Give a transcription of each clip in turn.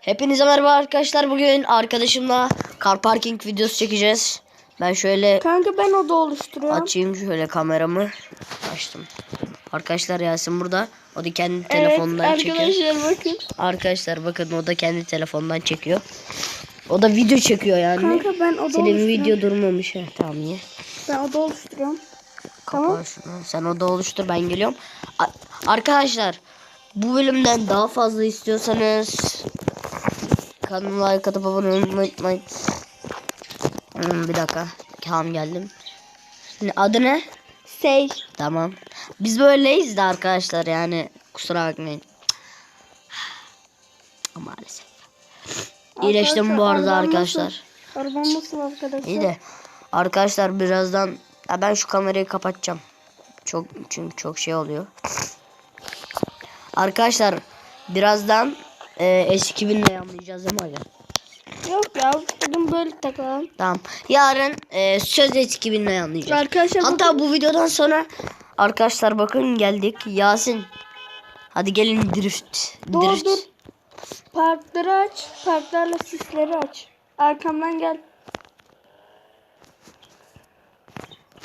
Hepinize merhaba arkadaşlar. Bugün arkadaşımla car parking videosu çekeceğiz. Ben şöyle Kanka ben oda oluşturuyorum. açayım şöyle kameramı. Açtım. Arkadaşlar Yasin burada. O da kendi telefonundan evet, çekiyor. arkadaşlar bakın. Arkadaşlar bakın o da kendi telefonundan çekiyor. O da video çekiyor yani. Kanka ben oda Senin oluşturuyorum. video durmamış. Heh, tamam iyi. Ben oda oluşturuyorum. Tamam. Sen o da oluştur ben geliyorum. Arkadaşlar bu bölümden daha fazla istiyorsanız kanalıma like atıp abone olmayı unutmayın. Hmm, bir dakika. Tamam geldim. Adı ne? Say. Tamam. Biz böyleyiz de arkadaşlar yani kusura bakmayın. Maalesef. İyileştim bu arada arkadaşlar. Araban nasıl arkadaşlar? İyi de arkadaşlar birazdan ya ben şu kamerayı kapatacağım. Çok çünkü çok şey oluyor. Arkadaşlar birazdan e, S2000 ile anlayacağız değil mi hocam? Yok ya bugün böyle takalım. Tamam. Yarın e, söz S2000 ile anlayacağız. Arkadaşlar Hatta bu videodan sonra arkadaşlar bakın geldik. Yasin. Hadi gelin drift. Dur drift. dur. Parkları aç. Parklarla sisleri aç. Arkamdan gel.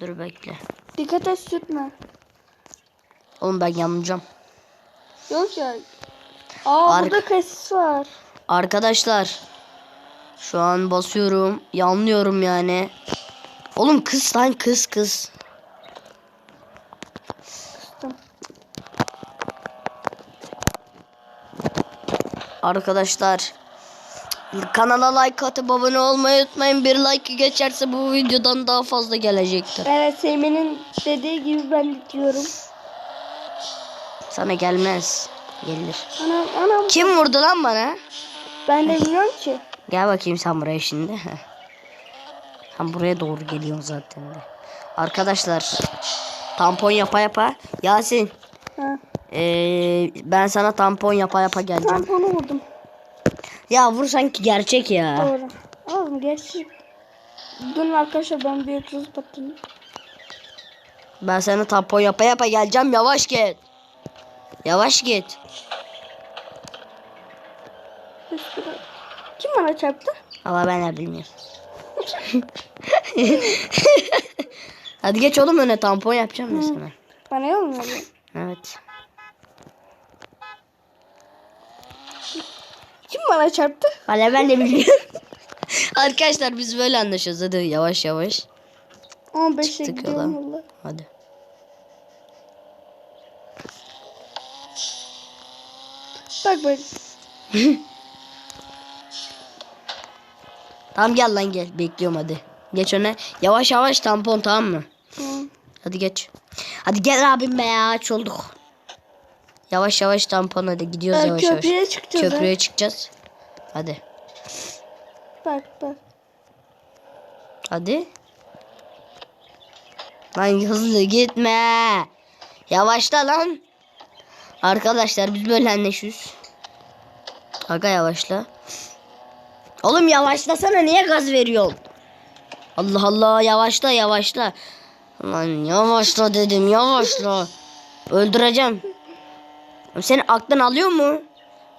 Dur bekle. Dikkat et sürtme. Oğlum ben yanlayacağım. Yok ya. Aa Ark- burada kasis var. Arkadaşlar şu an basıyorum. Yanlıyorum yani. Oğlum kız lan kız kız. Kıstım. Arkadaşlar kanala like atıp abone olmayı unutmayın. Bir like geçerse bu videodan daha fazla gelecektir. Evet Seymen'in dediği gibi ben diyorum. Sana gelmez. Gelir. Anam anam. Kim vurdu lan bana? Ben de bilmiyorum ki. Gel bakayım sen buraya şimdi. Sen buraya doğru geliyorsun zaten de. Arkadaşlar tampon yapa yapa. Yasin Ha. ee, ben sana tampon yapa yapa geleceğim. Tamponu vurdum. Ya vur sanki gerçek ya. Doğru. Oğlum gerçi. Dün arkadaşlar ben bir hırsız patladım. Ben sana tampon yapa yapa geleceğim. Yavaş git. Yavaş git. Kim bana çarptı? Ama ben de bilmiyorum. Hadi geç oğlum öne tampon yapacağım ben sana. Bana yol mu? Evet. Kim bana çarptı? Hala ben de bilmiyorum. Arkadaşlar biz böyle anlaşıyoruz. Hadi yavaş yavaş. 15'e Çıktık gidiyorum yola. valla. Hadi. Bak bak. Tamam gel lan gel. Bekliyorum hadi. Geç öne. Yavaş yavaş tampon tamam mı? Hı. Hadi geç. Hadi gel abim be ya aç olduk. Yavaş yavaş tampon hadi gidiyoruz Ee, yavaş yavaş. köprüye çıkacağız. ha. Köprüye çıkacağız. Hadi. Bak bak. Hadi. Lan hızlı gitme. Yavaşla lan. Arkadaşlar biz böyle anlaşıyoruz. Aga yavaşla. Oğlum yavaşlasana niye gaz veriyorsun? Allah Allah yavaşla yavaşla. Lan yavaşla dedim yavaşla. Öldüreceğim. Senin aklın alıyor mu?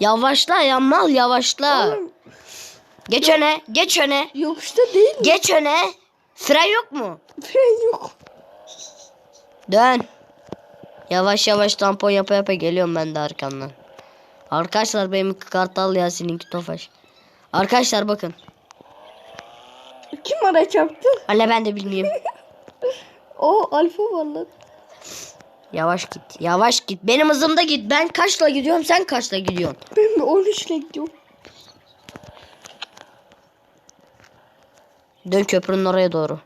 Yavaşla ya mal yavaşla. Oğlum Geç öne geç öne. yokuşta değil mi? Geç öne. Fren yok mu? Fren yok. Dön. Yavaş yavaş tampon yapa yapa geliyorum ben de arkandan. Arkadaşlar benim kartal ya seninki tofaş. Arkadaşlar bakın. Kim bana çarptı? Hala ben de bilmiyorum. O alfa var lan. Yavaş git. Yavaş git. Benim hızımda git. Ben kaçla gidiyorum sen kaçla gidiyorsun. Ben de 13 ile gidiyorum. Dön köprünün oraya doğru.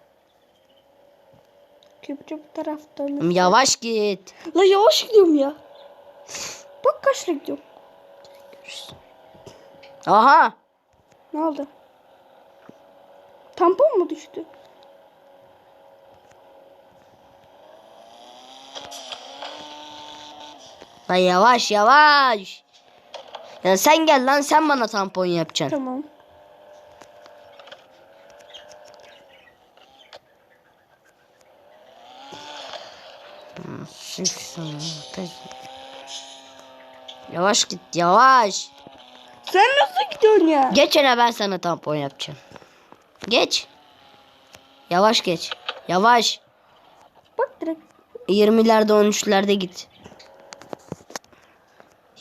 Köprü bu tarafta. lan. Yavaş git. La yavaş gidiyorum ya. Bak kaçla gidiyorum. Aha. Ne oldu? Tampon mu düştü? Lan yavaş yavaş. Ya sen gel lan sen bana tampon yapacaksın. Tamam. Yavaş git yavaş. Sen nasıl gidiyorsun ya? Geç hele ben sana tampon yapacağım. Geç. Yavaş geç. Yavaş. Bak direkt. 20'lerde 13'lerde git.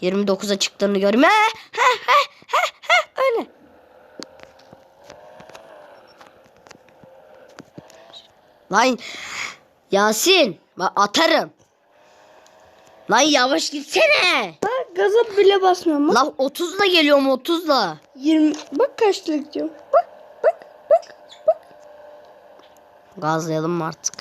29'a çıktığını görüm. He, he, he, he, he, öyle. Lan Yasin bak atarım. Lan yavaş gitsene. Bak gaza bile basmıyorum. Lan 30'la geliyorum 30'la. 20. Bak kaçta gidiyorum. Bak bak bak bak. Gazlayalım artık?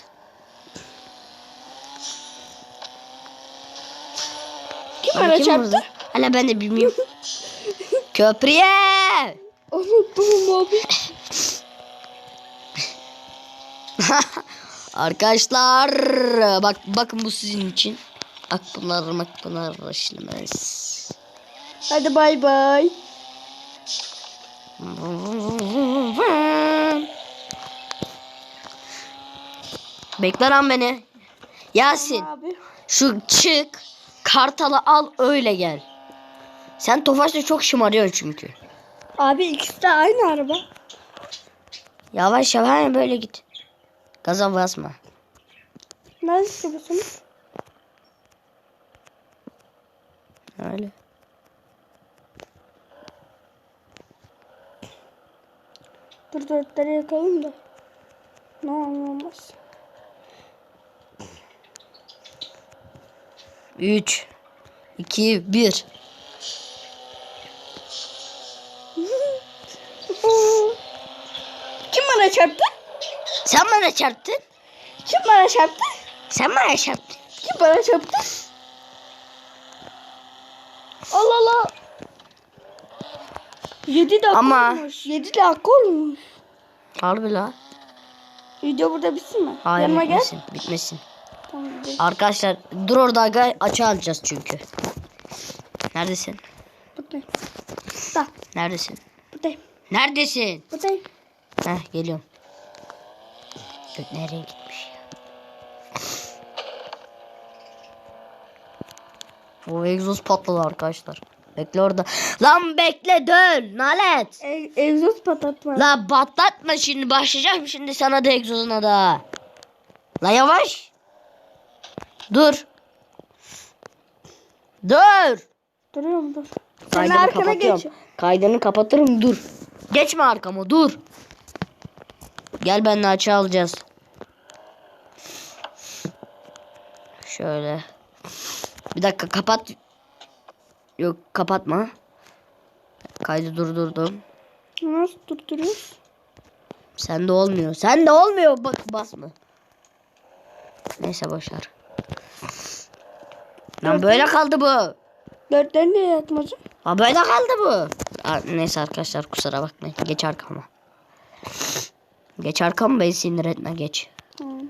Kim Lan bana kim çarptı? Hala ben de bilmiyorum. Köprüye. Unuttum abi. Arkadaşlar bak bakın bu sizin için. Bak bunlar işlemez. Hadi bay bay. Bekle lan beni. Yasin Abi. şu çık kartalı al öyle gel. Sen Tofaş'la çok şımarıyorsun çünkü. Abi ikisi de aynı araba. Yavaş yavaş böyle git. Gaza basma. Nerede çıkıyorsunuz? Öyle. Dur dörtleri yakalım da. Ne olmaz. 3 2 1 Kim bana çarptı? Sen bana çarptın. Kim bana çarptı? Sen bana çarptın. Kim bana çarptı? Allah Allah. 7 dakika Ama- olmuş. 7 dakika olmuş. Harbi la. Video burada bitsin mi? Hayır Yanıma gel. bitmesin. Bitmesin. Tamam. Arkadaşlar dur orada aga açı alacağız çünkü. Neredesin? Buradayım. Da, Neredesin? buradayım. Neredesin? Buradayım. Heh geliyorum. Nereye gitmiş O egzoz patladı arkadaşlar. Bekle orada. Lan bekle dön. Nalet. E egzoz patlatma. La patlatma şimdi başlayacağım şimdi sana da egzozuna da. La yavaş. Dur. Dur. Duruyorum dur. Kaydını arkana kapatıyorum. geç. Kaydını kapatırım dur. Geçme arkama dur. Gel benimle açı alacağız. Şöyle. Bir dakika kapat. Yok kapatma. Kaydı durdurdum. Nasıl durduruyoruz? Sende olmuyor. Sende olmuyor. Bak basma. Neyse boşver. Lan böyle kaldı bu. Dörtleri niye yatmadın? Ha böyle kaldı bu. Aa, Neyse arkadaşlar kusura bakmayın. Geç arkama. Geç arkama beni sinir etme geç. Tamam.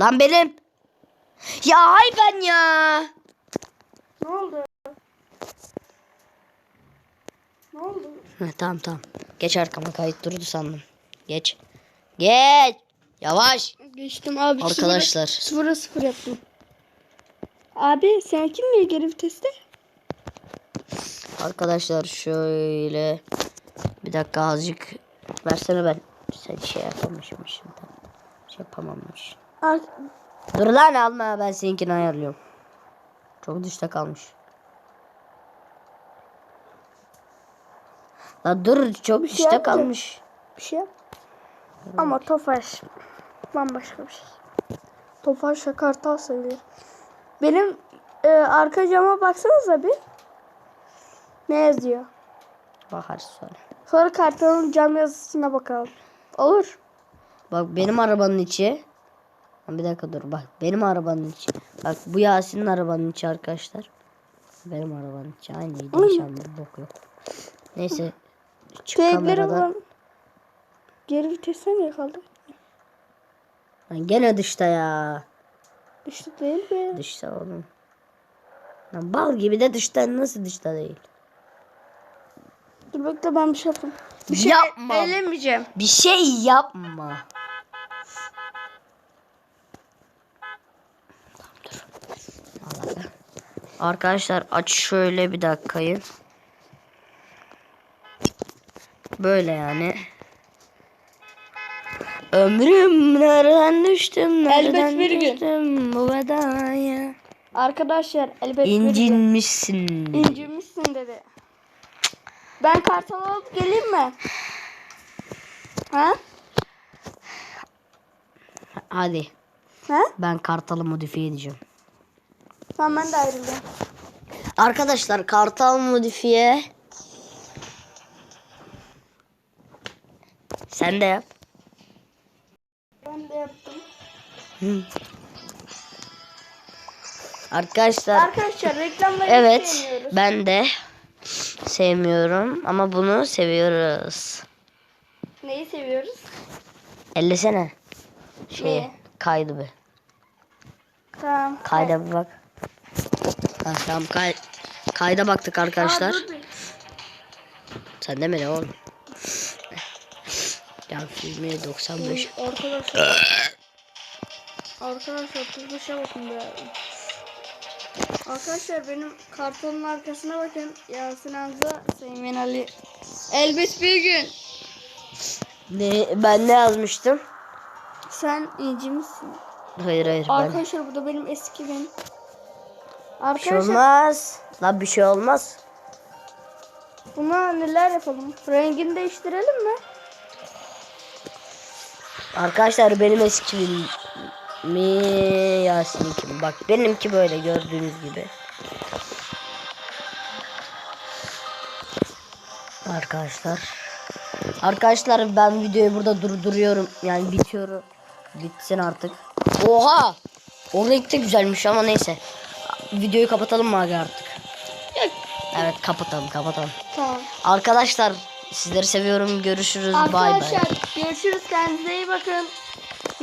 Lan benim. Ya hay ben ya. Ne oldu? Ne oldu? Heh, tamam tamam. Geç arkama kayıt durdu sandım. Geç. Geç. Yavaş. Geçtim abi. Arkadaşlar. Sıfıra, sıfır yaptım. Abi sen kimle geri viteste? Arkadaşlar şöyle. Bir dakika azıcık. Versene ben. Sen şey yapamamışım şimdi. Şey yapamamış. Dur lan alma ben seninkini ayarlıyorum. Çok dışta kalmış. La dur çok şey dışta yapacağım. kalmış. bir şey yap. Ama Tofaş bambaşka bir şey. Tofaş'la kartal seviyor. Benim e, arka cama baksanıza bir. Ne yazıyor? Bakarız sonra. Sonra kartalın cam yazısına bakalım. Olur. Bak benim arabanın içi. Bir dakika dur bak benim arabanın içi. Bak bu Yasin'in arabanın içi arkadaşlar. Benim arabanın içi aynıydı. Nişanlı bok yok. Neyse. Çık kameradan. geri viteste niye kaldı? Lan gene dışta ya. İşte değil mi? Dışta oğlum. Lan bal gibi de dışta nasıl dışta değil. Dur bekle ben bir şey yapayım. Bir şey Yapma. Elemeyeceğim. Bir şey yapma. Tamam, dur. Arkadaşlar aç şöyle bir dakikayı. Böyle yani. Ömrüm nereden düştüm nereden Elbet bir gün. düştüm bu bedaya. Arkadaşlar elbet bir gün. İncinmişsin. İncinmişsin dedi. Ben kartal alıp geleyim mi? Ha? Hadi Ha? ben kartalı modifiye edeceğim. Tamam ben de ayrılıyorum. Arkadaşlar kartal modifiye. Sen de yap. Ben de yaptım. Arkadaşlar Arkadaşlar reklamları evet sevmiyoruz. ben de sevmiyorum ama bunu seviyoruz. Neyi seviyoruz? Ellesene. Şey Neyi? kaydı bir. Tamam. Kayda bir bak. Ha, tamam kay kayda baktık arkadaşlar. Aa. Sen deme ne oğlum. Ya filmi 95. Arkadaşlar. Arkadaşlar tuzlaşa bakın be. Arkadaşlar benim kartonun arkasına bakın. Yasin Hamza, Seymen Ali. Elbet bir gün. Ne ben ne yazmıştım? Sen incimizsin. Hayır hayır ben. Arkadaşlar bu da benim eski benim. Bir şey Arkadaşlar olmaz. La bir şey olmaz. buna neler yapalım? Rengini değiştirelim mi? Arkadaşlar benim eski mi Yasin'inki mi? Bak benimki böyle gördüğünüz gibi. Arkadaşlar. Arkadaşlar ben videoyu burada durduruyorum. Yani bitiyorum. Bitsin artık. Oha! O renk de güzelmiş ama neyse. Videoyu kapatalım mı abi artık? Evet kapatalım kapatalım. Tamam. Arkadaşlar sizleri seviyorum. Görüşürüz. Bay bay. Arkadaşlar görüşürüz. Kendinize iyi bakın.